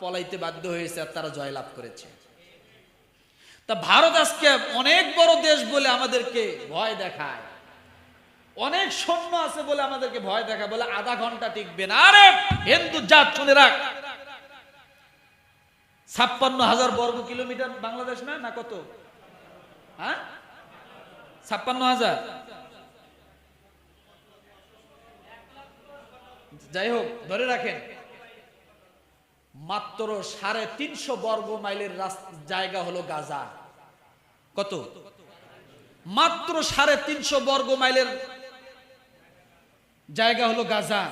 পলাইতে বাধ্য হয়েছে আর তারা জয়লাভ করেছে। তা ভারত আজকে অনেক বড় দেশ বলে আমাদেরকে ভয় দেখায়। অনেক সৈন্য আছে বলে আমাদেরকে ভয় দেখায়, বলে আধা ঘণ্টা টিকবে না। আরে হিন্দু জাত, শুনে রাখ। ছাপ্পান্ন হাজার বর্গ কিলোমিটার বাংলাদেশ না না কত? হ্যাঁ? ছাপ্পান্ন হাজার। যাই হোক, ধরে রাখেন। মাত্র সাড়ে তিনশো বর্গ মাইলের জায়গা হলো গাজা। কত? মাত্র সাড়ে তিনশো বর্গ মাইলের জায়গা হলো গাজা।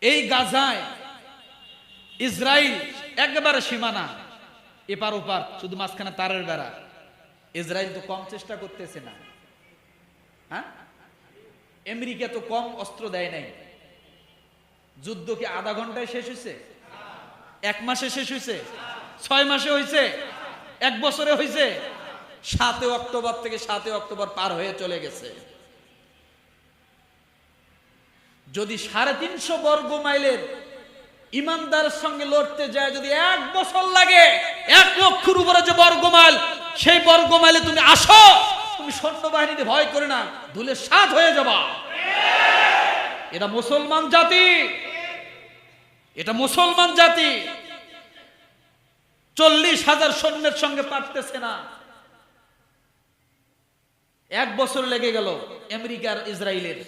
এই গাজায় ইসরায়েল একবারে সীমানা, এপার ওপার, শুধু মাঝখানে তারের বেড়া। ইসরায়েল তো কম চেষ্টা করতেছে না। হ্যাঁ? আমেরিকা তো কম অস্ত্র দেয় নাই। যুদ্ধ কি আধা ঘন্টায় শেষ হয়েছে এক মাসে শেষ হয়েছে ছয় মাসে হয়েছে এক বছরে হয়েছে সাতে অক্টোবর থেকে সাতে অক্টোবর পার হয়ে চলে গেছে। যদি সাড়ে তিনশো বর্গ মাইলের ইমানদারের সঙ্গে লড়তে যায়, যদি এক বছর লাগে, এক লক্ষর উপরে যে বর্গ মাইল, সেই বর্গ মাইলে তুমি আসো, তুমি সৈন্যবাহিনীতে ভয় করে না, ধুলে সাত হয়ে যাবা। এটা মুসলমান জাতি। এটা মুসলমান জাতি। চল্লিশ হাজার সৈন্যের সঙ্গে পারতেছে না। এক বছর লেগে গেল আমেরিকার ইসরায়েলের।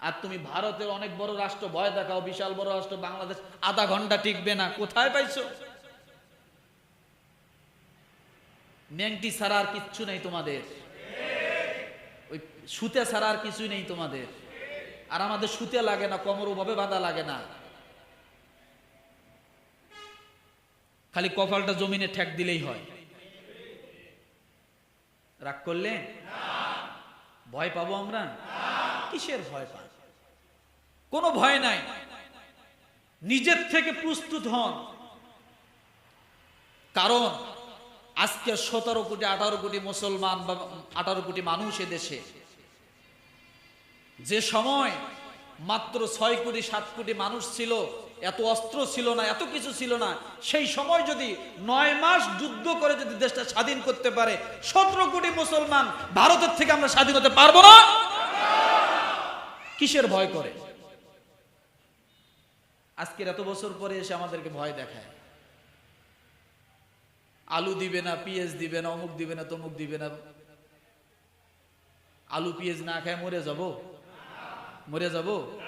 আর তুমি ভারতের অনেক বড় রাষ্ট্র, ভয় দেখাও, বিশাল বড় রাষ্ট্র, বাংলাদেশ আধা ঘণ্টা টিকবে না, কোথায় পাইছো? ন্যাংটি ছাড়া আর কিচ্ছু নেই তোমাদের। ওই সুতে ছাড়া আর কিছুই নেই তোমাদের। আর আমাদের সুতে লাগে না, কোমর ওভাবে বাঁধা লাগে না। খালি কপালটা জমিনে ঠেক দিলেই হয়। রাগ করলে ভয় পাবো আমরা? কিসের ভয় পান কোনো ভয় নাই। নিজের থেকে প্রস্তুত হন। কারণ আজকে সতেরো কোটি, আঠারো কোটি মুসলমান বা আঠারো কোটি মানুষ এদেশে দেশে। যে সময় মাত্র ছয় কোটি, সাত কোটি মানুষ ছিল, এত অস্ত্র ছিল না, এত কিছু ছিল না, সেই সময় যদি নয় মাস যুদ্ধ করে যদি দেশটা স্বাধীন করতে পারে, সতেরো কোটি মুসলমান ভারতের থেকে আমরা স্বাধীন হতে পারব না। কিসের ভয় করে? আজকের এত বছর পরে এসে আমাদেরকে ভয় দেখায়। আলু দিবে না পিএস দিবে না, অমুক দিবে না, তমুক দিবে না। আলু পিএস না খায় মরে যাব? মরে যাব?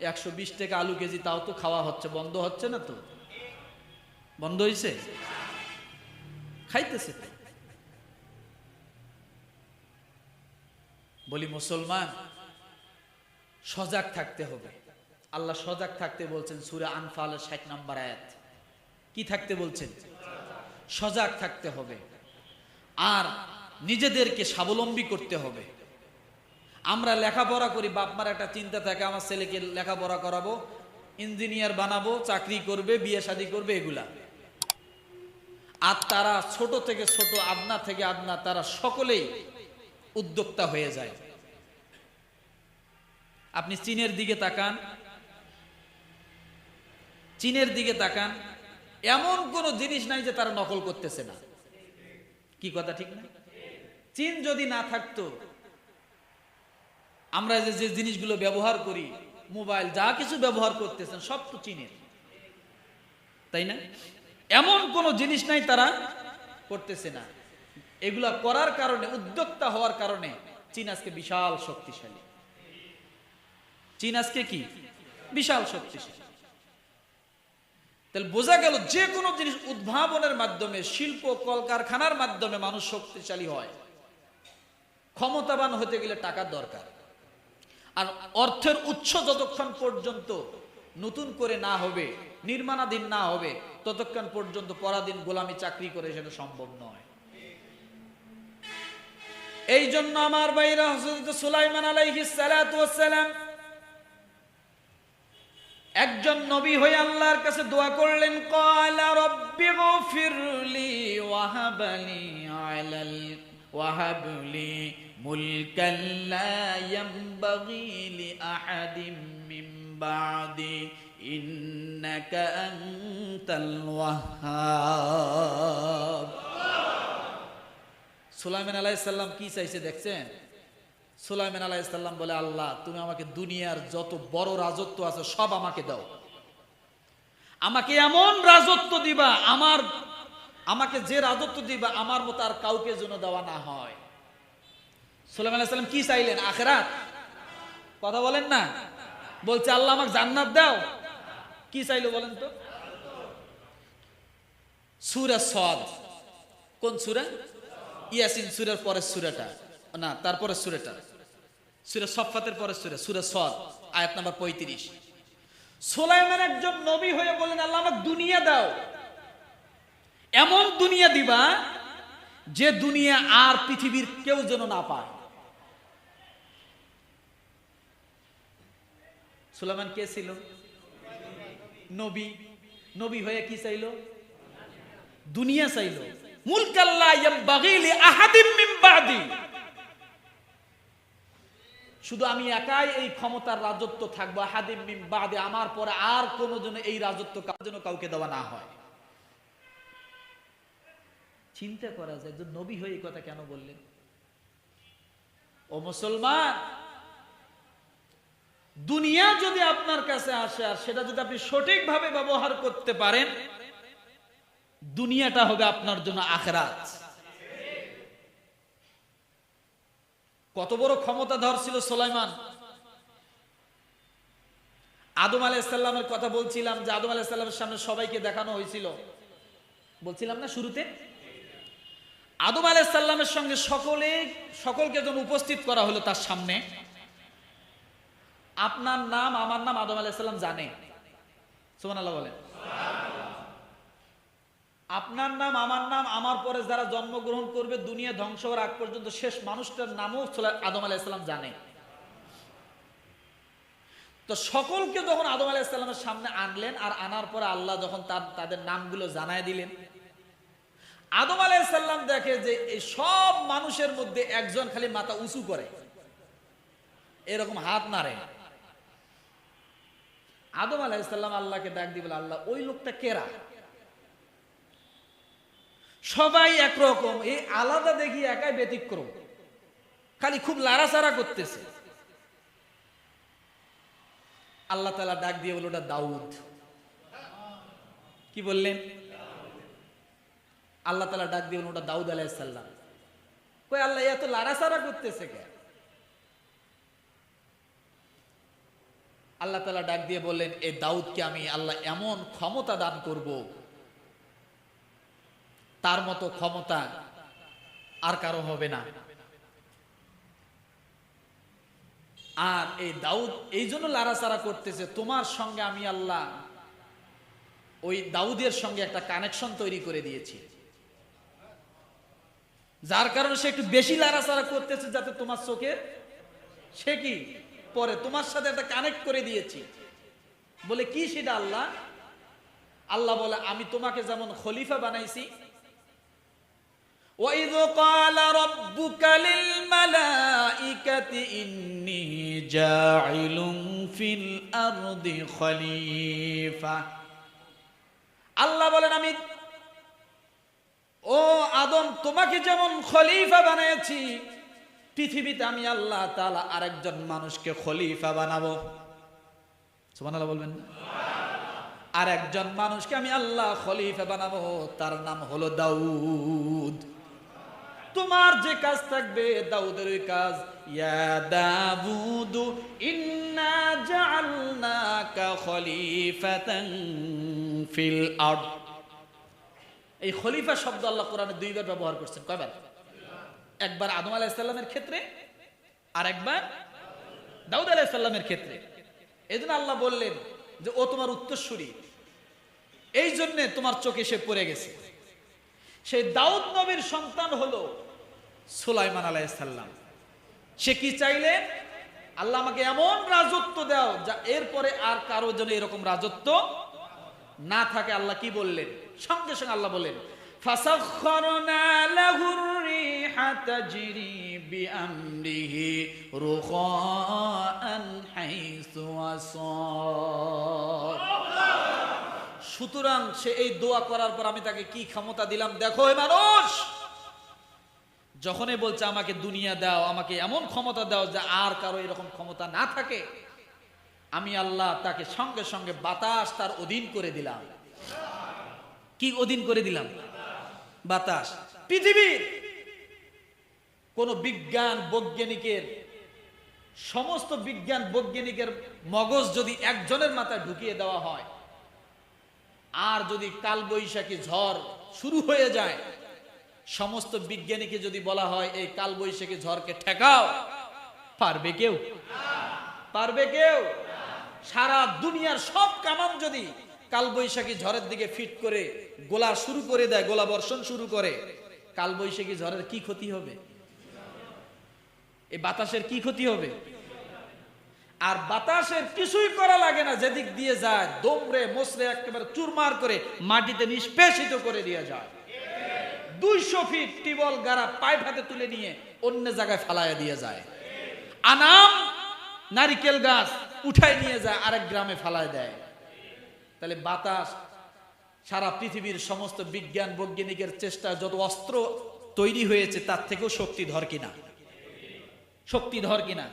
একশো বিশ টাকা আলু কেজি, তাও তো খাওয়া হচ্ছে, বন্ধ হচ্ছে না তো? বন্ধ হয়েছে খাইতেছে। বলি, মুসলমান, সজাগ থাকতে হবে। আল্লাহ সজাগ থাকতে বলছেন, সুরে আনফাল ষাট নাম্বার আয়াত। কি থাকতে বলছেন? সজাগ থাকতে হবে। আর নিজেদেরকে স্বাবলম্বী করতে হবে। আমরা লেখাপড়া করি, বাপমার একটা চিন্তা থাকে, আমার ছেলেকে লেখাপড়া করাবো, ইঞ্জিনিয়ার বানাবো, চাকরি করবে, বিয়ে শাদী করবে, এগুলা। আর তারা ছোট থেকে ছোট, আদনা থেকে আদনা, তারা সকলেই উদ্যোক্তা হয়ে যায়। আপনি চীনের দিকে তাকান। চীনের দিকে তাকান। এমন কোন জিনিস নাই যে তারা নকল করতেছে না। কি কথা ঠিক না? চীন যদি না থাকতো আমরা যে যে জিনিসগুলো ব্যবহার করি, মোবাইল যা কিছু ব্যবহার করতেছেন, সব তো চীনের। তাই না? এমন কোন জিনিস নাই তারা করতেছে না। এগুলা করার কারণে, উদ্যোক্তা হওয়ার কারণে চীন আজকে বিশাল শক্তিশালী। চীন আজকে কি? বিশাল শক্তিশালী। তাহলে বোঝা গেল যে কোনো জিনিস উদ্ভাবনের মাধ্যমে, শিল্প, কলকারখানার মাধ্যমে মানুষ শক্তিশালী হয়। ক্ষমতাবান হতে গেলে টাকার দরকার। আর অর্থের উৎস যতক্ষণ পর্যন্ত নতুন করে না হবে, নির্মাণাধীন না হবে, ততক্ষণ পর্যন্ত পরাধীন গোলামি চাকরি করে সেটা সম্ভব নয়। এই জন্য আমার বাইরা সুলাইমান একজন নবী হয়ে আল্লাহর কাছে দোয়া করলেন কয়লা রাব্বি গফিরলি আলাল ওয়াহাবলি মুলকান লা ইয়ানবাগি লি আহাদিম মিন বাদি إنك أنت الوهاب সুলাইমান আলাইসাল্লাম কি চাইছে দেখছেন সুলাইমান আলাইসাল্লাম বলে আল্লাহ তুমি আমাকে দুনিয়ার যত বড় রাজত্ব আছে সব আমাকে দাও আমাকে এমন রাজত্ব দিবা আমার আমাকে যে রাজত্ব দিবা আমার মতো আর কাউকে যেন দেওয়া না হয় আলাইসাল্লাম কি চাইলেন? আখেরাত? কথা বলেন না। বলছে, আল্লাহ আমাকে জান্নাত দাও। কি চাইলো বলেন তো? সুরা সদ। কোন সুরা? ইয়াসিন সুরের পরের সুরাটা। না তারপরে সুরাটা। সুরা সফাতের পরের সুরা সুরা সদ, আয়াত নাম্বার পঁয়ত্রিশ। সোলাইমান একজন নবী হয়ে বলেন আল্লাহ আমাকে দুনিয়া দাও। এমন দুনিয়া দিবা যে দুনিয়া আর পৃথিবীর কেউ যেন না পায়। সুলাইমান কে ছিল? নবী। নবী হয়ে কি চাইলো? দুনিয়া চাইলো। শুধু আমি একাই এই ক্ষমতার রাজত্ব থাকব বাদে। আমার পরে আর কোনো এই রাজত্ব জন্য কাউকে দেওয়া না হয়। চিন্তা করা যায় যে নবী হয়ে কথা কেন বললেন? ও মুসলমান দুনিয়া যদি আপনার কাছে আসে আর সেটা যদি আপনি সঠিকভাবে ব্যবহার করতে পারেন, দুনিয়াটা হবে আপনার জন্য আখরাত। কত বড় ক্ষমতাধর ছিল সোলাইমান। আদম আলাইসাল্লামের কথা বলছিলাম যে আদম আলাইসাল্লামের সামনে সবাইকে দেখানো হয়েছিল। বলছিলাম না শুরুতে? আদম আলাইসাল্লামের সঙ্গে সকলে, সকলকে যখন উপস্থিত করা হলো তার সামনে আপনার নাম, আমার নাম আদম আলাইসাল্লাম জানে। সুমান আল্লাহ বলেন। আপনার নাম, আমার নাম, আমার পরে যারা জন্মগ্রহণ করবে, দুনিয়া ধ্বংস হওয়ার আগ পর্যন্ত শেষ মানুষটার নামও আদম আলাইসাল্লাম জানে। তো সকলকে যখন আদম আলাইসাল্লামের সামনে আনলেন আর আনার পরে আল্লাহ যখন তার তাদের নামগুলো জানায় দিলেন, আদম আলাইসাল্লাম দেখে যে এই সব মানুষের মধ্যে একজন খালি মাথা উঁচু করে। এরকম হাত নাড়ে। আদম আলাইসাল্লাম আল্লাহকে ডাক দিয়ে আল্লাহ, ওই লোকটা কেরা? সবাই একরকম, এই আলাদা দেখি একাই ব্যতিক্রম। খালি খুব লাড়াচাড়া করতেছে। আল্লাহ তালা ডাক দিয়ে বলল ওটা দাউদ। কি বললেন? আল্লাহ তালা ডাক দিয়ে ওটা দাউদ আলাইসাল্লাম কই আল্লাহ, এত লাড়াচাড়া করতেছে কে আল্লাহ তালা ডাক দিয়ে বললেন এই দাউদকে আমি আল্লাহ এমন ক্ষমতা দান করব, তার মতো ক্ষমতা আর কারও হবে না। আর এই দাউদ এই জন্য লাড়াচাড়া করতেছে, তোমার সঙ্গে আমি আল্লাহ ওই দাউদের সঙ্গে একটা কানেকশন তৈরি করে দিয়েছি। যার কারণে সে একটু বেশি লাড়াচাড়া করতেছে যাতে তোমার চোখে, সে কি পরে তোমার সাথে একটা কানেক্ট করে দিয়েছি বলে কি সেটা আল্লাহ আল্লাহ বলে আমি তোমাকে যেমন খলিফা বানাইছি وَإِذْ قَالَ رَبُّكَ لِلْمَلَائِكَةِ إِنِّي جَاعِلٌ فِي الْأَرْضِ خَلِيفَةً আল্লাহ বলেন আমি ও আদম তোমাকে যেমন খলিফা বানিয়েছি পৃথিবীতে আমি আল্লাহ তালা আরেকজন মানুষকে খলিফা বানাবো। সুবহানাল্লাহ বলবেন আর একজন মানুষকে আমি আল্লাহ খলিফা বানাবো, তার নাম হলো দাউদ। তোমার যে কাজ থাকবে, দাউদের ওই কাজ, ইয়া ইন্না ফিল এই খলিফা শব্দ আল্লাহ কোরআনে দুইবার ব্যবহার করছেন, কয়বার? একবার আদম আলাহিসাল্লামের ক্ষেত্রে আর একবার দাউদ আলাহিসাল্লামের ক্ষেত্রে। এই আল্লাহ বললেন যে, ও তোমার উত্তরসূরি, এই জন্যে তোমার চোখে সে পড়ে গেছে। সেই দাউদ নবীর সন্তান হলো সুলাইমান আলাইসাল্লাম সে কি চাইলেন আল্লাহ আমাকে এমন রাজত্ব দাও যা এরপরে আর কারও যেন এরকম রাজত্ব না থাকে। আল্লাহ কি বললেন? সঙ্গে সঙ্গে আল্লাহ বললেন ফাসাখরনা লাহুর تَجْرِي بأمره رخاء حيث أصاب সুতরাং সে এই দোয়া করার পর আমি তাকে কি ক্ষমতা দিলাম দেখো এ মানুষ যখনই বলছে আমাকে দুনিয়া দাও আমাকে এমন ক্ষমতা দাও যে আর কারো এরকম ক্ষমতা না থাকে আমি আল্লাহ তাকে সঙ্গে সঙ্গে বাতাস তার অধীন করে দিলাম কি অধীন করে দিলাম বাতাস পৃথিবীর কোন বিজ্ঞান বৈজ্ঞানিকের, সমস্ত বিজ্ঞান বৈজ্ঞানিকের মগজ যদি একজনের মাথায় ঢুকিয়ে দেওয়া হয়, আর যদি কালবৈশাখী ঝড় শুরু হয়ে যায়, সমস্ত বিজ্ঞানীকে যদি বলা হয়, এই কালবৈশাখী ঝড়কে ঠেকাও। পারবে কেউ? পারবে কেউ? সারা দুনিয়ার সব কামান যদি কালবৈশাখী ঝড়ের দিকে ফিট করে গোলা শুরু করে দেয়, গোলা বর্ষণ শুরু করে, কালবৈশাখী ঝড়ের কি ক্ষতি হবে? এই বাতাসের কি ক্ষতি হবে? আর বাতাসের কিছুই করা লাগে না, যেদিক দিয়ে যায় দমড়ে মসরে একেবারে চুরমার করে মাটিতে নিষ্পেষিত করে দিয়ে যায়। দুইশো ফিট টিবল গাড়া পাইপ হাতে তুলে নিয়ে অন্য জায়গায় ফালাইয়া দিয়ে যায়। আনাম নারিকেল গাছ উঠায় নিয়ে যায়, আরেক গ্রামে ফালায় দেয়। তাহলে বাতাস সারা পৃথিবীর সমস্ত বিজ্ঞান বৈজ্ঞানিকের চেষ্টা যত অস্ত্র তৈরি হয়েছে, তার থেকেও শক্তি ধর কিনা? শক্তিধর কিনা?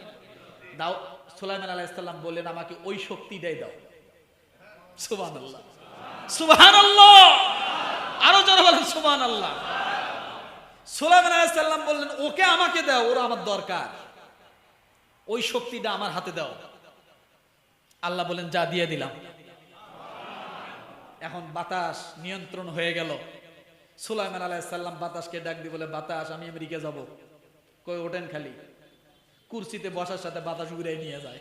দাও, সুলাইমান আলাইসাল্লাম বললেন, আমাকে ওই শক্তিটাই দাও। সুবান আল্লাহ সুবাহান আল্লাহ আরও যারা বলেন সুবান আল্লাহ সুলাইমান আলাইসাল্লাম বললেন, ওকে আমাকে দাও, ওরা আমার দরকার। ওই শক্তিটা আমার হাতে দাও। আল্লাহ বলেন, যা দিয়ে দিলাম। এখন বাতাস নিয়ন্ত্রণ হয়ে গেল। সুলাইমান আলাইসাল্লাম বাতাসকে ডাক দিয়ে বলে, বাতাস, আমি আমেরিকা যাব। কই, ওঠেন খালি। কুর্সিতে বসার সাথে বাতাস উড়াই নিয়ে যায়।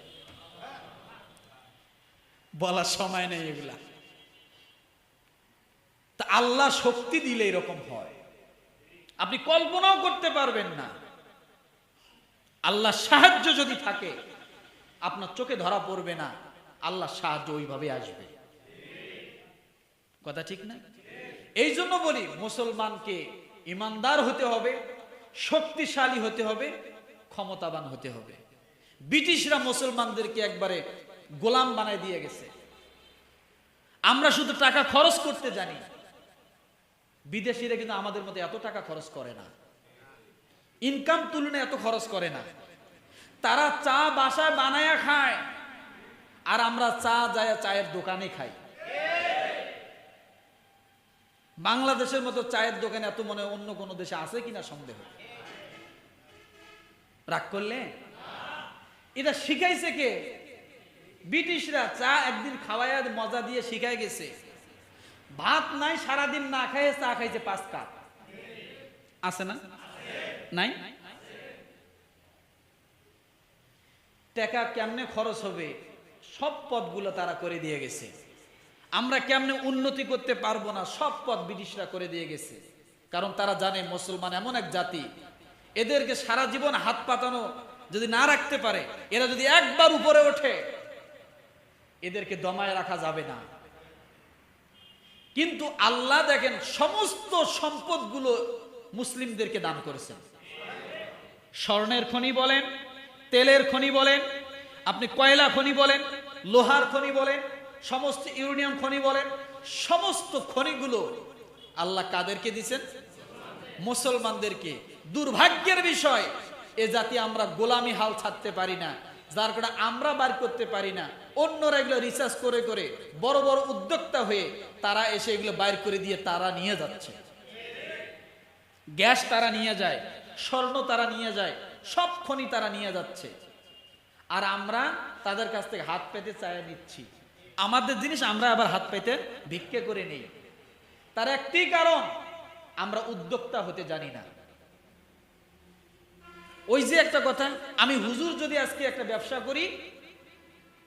বলার সময় নেই এগুলা। তা আল্লাহ শক্তি দিলে এরকম হয়। আপনি কল্পনাও করতে পারবেন না। আল্লাহ সাহায্য যদি থাকে, আপনার চোখে ধরা পড়বে না, আল্লাহ সাহায্য ওইভাবে আসবে। কথা ঠিক না? এই জন্য বলি, মুসলমানকে ইমানদার হতে হবে, শক্তিশালী হতে হবে ক্ষমতাবান হতে হবে। ব্রিটিশরা মুসলমানদেরকে একবারে গোলাম বানায় দিয়ে গেছে। আমরা শুধু টাকা খরচ করতে জানি। বিদেশিরা কিন্তু আমাদের মধ্যে এত টাকা খরচ করে না। ইনকাম তুলনায় এত খরচ করে না। তারা চা বাসায় বানায়া খায়। আর আমরা চা যায় চায়ের দোকানে খাই। বাংলাদেশের মতো চায়ের দোকানে এত মনে অন্য কোনো দেশে আছে কিনা সন্দেহ? রাগ করলে? এটা শিখাইছে কে? ব্রিটিশরা চা একদিন খাওয়াইয়া মজা দিয়ে শিখাই গেছে। ভাত নাই, সারাদিন না খাইয়ে চা খাইছে পাঁচ কাপ। আছে না? নাই? টাকা কেমনে খরচ হবে? সব পথগুলো তারা করে দিয়ে গেছে। আমরা কেমনে উন্নতি করতে পারব না? সব পথ ব্রিটিশরা করে দিয়ে গেছে। কারণ তারা জানে মুসলমান এমন এক জাতি এদেরকে সারা জীবন হাত পাতানো যদি না রাখতে পারে, এরা যদি একবার উপরে ওঠে, এদেরকে দমায় রাখা যাবে না। কিন্তু আল্লাহ দেখেন সমস্ত সম্পদগুলো মুসলিমদেরকে দান করেছেন। স্বর্ণের খনি বলেন, তেলের খনি বলেন, আপনি কয়লা খনি বলেন, লোহার খনি বলেন, সমস্ত ইউরেনিয়াম খনি বলেন, সমস্ত খনিগুলো আল্লাহ কাদেরকে দিছেন মুসলমানদেরকে। দুর্ভাগ্যের বিষয়, এ জাতি আমরা গোলামি হাল ছাড়তে পারি না, যার কারণে আমরা বার করতে পারি না। অন্যরা এগুলো রিসার্চ করে করে বড় বড় উদ্যোক্তা হয়ে তারা এসে এগুলো বাইর করে দিয়ে তারা নিয়ে যাচ্ছে। গ্যাস তারা নিয়ে যায়, স্বর্ণ তারা নিয়ে যায়, সব খনি তারা নিয়ে যাচ্ছে। আর আমরা তাদের কাছ থেকে হাত পেতে চায় নিচ্ছি। আমাদের জিনিস আমরা আবার হাত পেতে ভিক্ষে করে নেই। তার একটি কারণ, আমরা উদ্যোক্তা হতে জানি না। ওই যে একটা কথা, আমি হুজুর যদি আজকে একটা ব্যবসা করি,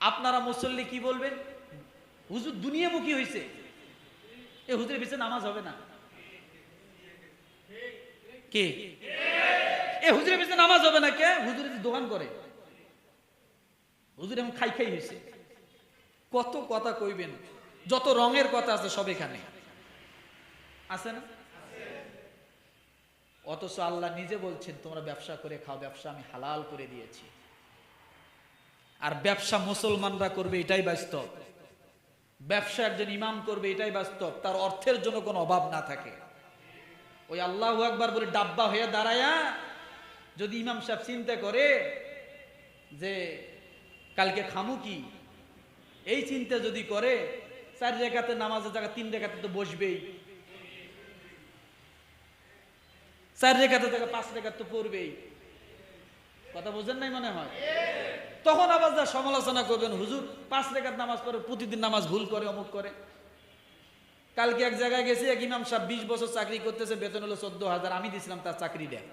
আপনারা মুসল্লি কি বলবেন? হুজুর দুনিয়ামুখী হয়েছে এ হুজুরের পিছনে নামাজ হবে না। কে? এ হুজুরের পিছনে নামাজ হবে না কে? হুজুরের দোকান করে। হুজুর এখন খাই খাই হয়েছে কত কথা কইবেন? যত রঙের কথা আছে সব এখানে। আছে না? অথচ আল্লাহ নিজে বলছেন, তোমরা ব্যবসা করে খাও, ব্যবসা আমি হালাল করে দিয়েছি। আর ব্যবসা মুসলমানরা করবে, এটাই বাস্তব। ব্যবসা একজন ইমাম করবে, এটাই বাস্তব। তার অর্থের জন্য কোনো অভাব না থাকে। ওই আল্লাহ একবার বলে, ডাব্বা হয়ে দাঁড়ায়া। যদি ইমাম সাহেব চিন্তা করে যে, কালকে খামু কি? এই চিন্তা যদি করে, চার রেখাতে নামাজের জায়গা তিন রেখাতে তো বসবেই। চার রেখাতে জায়গা পাঁচ রেখাতে তো পড়বেই। কথা বোঝেন নাই মনে হয়? তখন আবার যা সমালোচনা করবেন, হুজুর, পাঁচ রেখাত নামাজ পড়ে, প্রতিদিন নামাজ ভুল করে, অমুক করে। কালকে এক জায়গায় গেছি, এক ইমাম সাহেব বিশ বছর চাকরি করতেছে, বেতন হলো চোদ্দ হাজার, আমি দিছিলাম তার চাকরি দেয়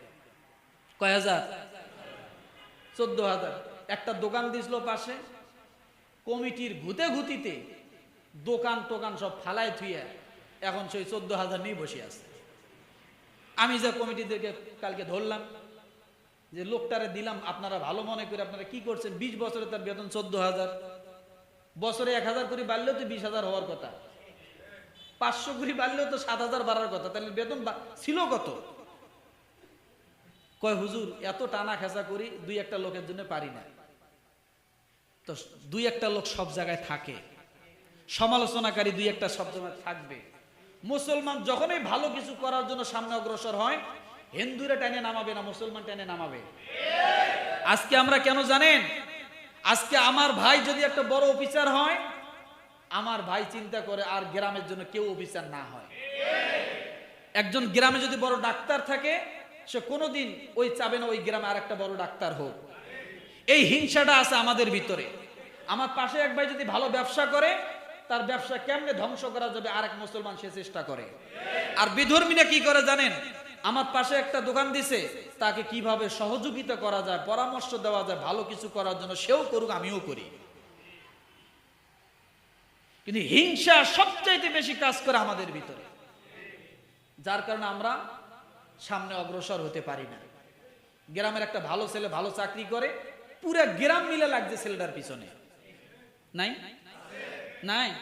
কয় হাজার? চোদ্দ হাজার। একটা দোকান দিছিল পাশে, কমিটির ঘুতে ঘুতিতে দোকান টোকান সব ফালাই থুয়ে এখন সেই চোদ্দ হাজার নিয়ে বসে আছে। আমি যা কমিটিদেরকে কালকে ধরলাম, যে লোকটারে দিলাম, আপনারা ভালো মনে করে আপনারা কি করছেন? বিশ বছরে তার বেতন চোদ্দ হাজার। বছরে এক হাজার করে বাড়লেও তো বিশ হাজার হওয়ার কথা। পাঁচশো করে বাড়লেও তো সাত হাজার বাড়ার কথা। তাহলে বেতন ছিল কত? কয়, হুজুর, এত টানা খেসা করি, দুই একটা লোকের জন্য পারি না। তো দুই একটা লোক সব জায়গায় থাকে। সমালোচনাকারী দুই একটা সব জায়গায় থাকবে। মুসলমান যখনই ভালো কিছু করার জন্য সামনে অগ্রসর হয়, হিন্দুরা টেনে নামাবে না, মুসলমান টেনে নামাবে। আজকে আমরা কেন জানেন? আজকে আমার ভাই যদি একটা বড় অফিসার হয়, আমার ভাই চিন্তা করে আর গ্রামের জন্য কেউ অফিসার না হয়। একজন গ্রামে যদি বড় ডাক্তার থাকে, সে কোনোদিন ওই চাবে না, ওই গ্রামে আর একটা বড় ডাক্তার হোক। এই হিংসাটা আছে আমাদের ভিতরে। আমার পাশে এক ভাই যদি ভালো ব্যবসা করে তার ব্যবসা কেমনে ধ্বংস করা যাবে আর এক মুসলমান সে চেষ্টা করে। আর বিধর্মীরা কি করে জানেন? আমার পাশে একটা দোকান দিছে, তাকে কীভাবে সহযোগিতা করা যায়, পরামর্শ দেওয়া যায়, ভালো কিছু করার জন্য সেও করুক, আমিও করি। কিন্তু হিংসা সবচাইতে বেশি কাজ করে আমাদের ভিতরে। যার কারণে আমরা সামনে অগ্রসর হতে পারি না। গ্রামের একটা ভালো ছেলে ভালো চাকরি করে, পুরা গ্রাম মিলে লাগছে ছেলেটার পিছনে। নাই? নাই।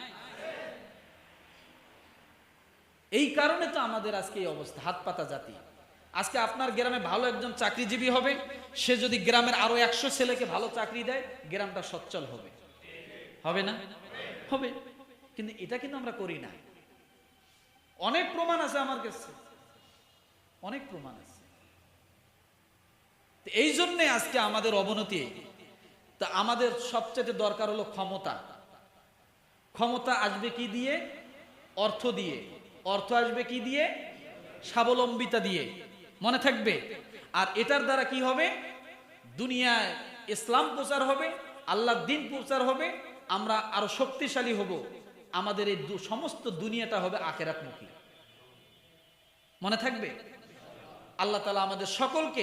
এই কারণে তো আমাদের আজকে এই অবস্থা, হাত পাতা জাতি। আজকে আপনার গ্রামে ভালো একজন চাকরিজীবী হবে, সে যদি গ্রামের আরও একশো ছেলেকে ভালো চাকরি দেয়, গ্রামটা সচ্ছল হবে। হবে না? হবে। কিন্তু এটা কিন্তু আমরা করি না। অনেক প্রমাণ আছে আমার কাছে। অনেক প্রমাণ আছে। এই জন্যে আজকে আমাদের অবনতি তা আমাদের সবচেয়ে দরকার হলো ক্ষমতা। ক্ষমতা আসবে কি দিয়ে? অর্থ দিয়ে। অর্থ আসবে কি দিয়ে? স্বাবলম্বিতা দিয়ে। মনে থাকবে? আর এটার দ্বারা কি হবে? দুনিয়ায় ইসলাম প্রচার হবে, আল্লাহর দিন প্রচার হবে, আমরা আরও শক্তিশালী হব। আমাদের এই সমস্ত দুনিয়াটা হবে আখেরাতমুখী। মনে থাকবে? আল্লাহ তালা আমাদের সকলকে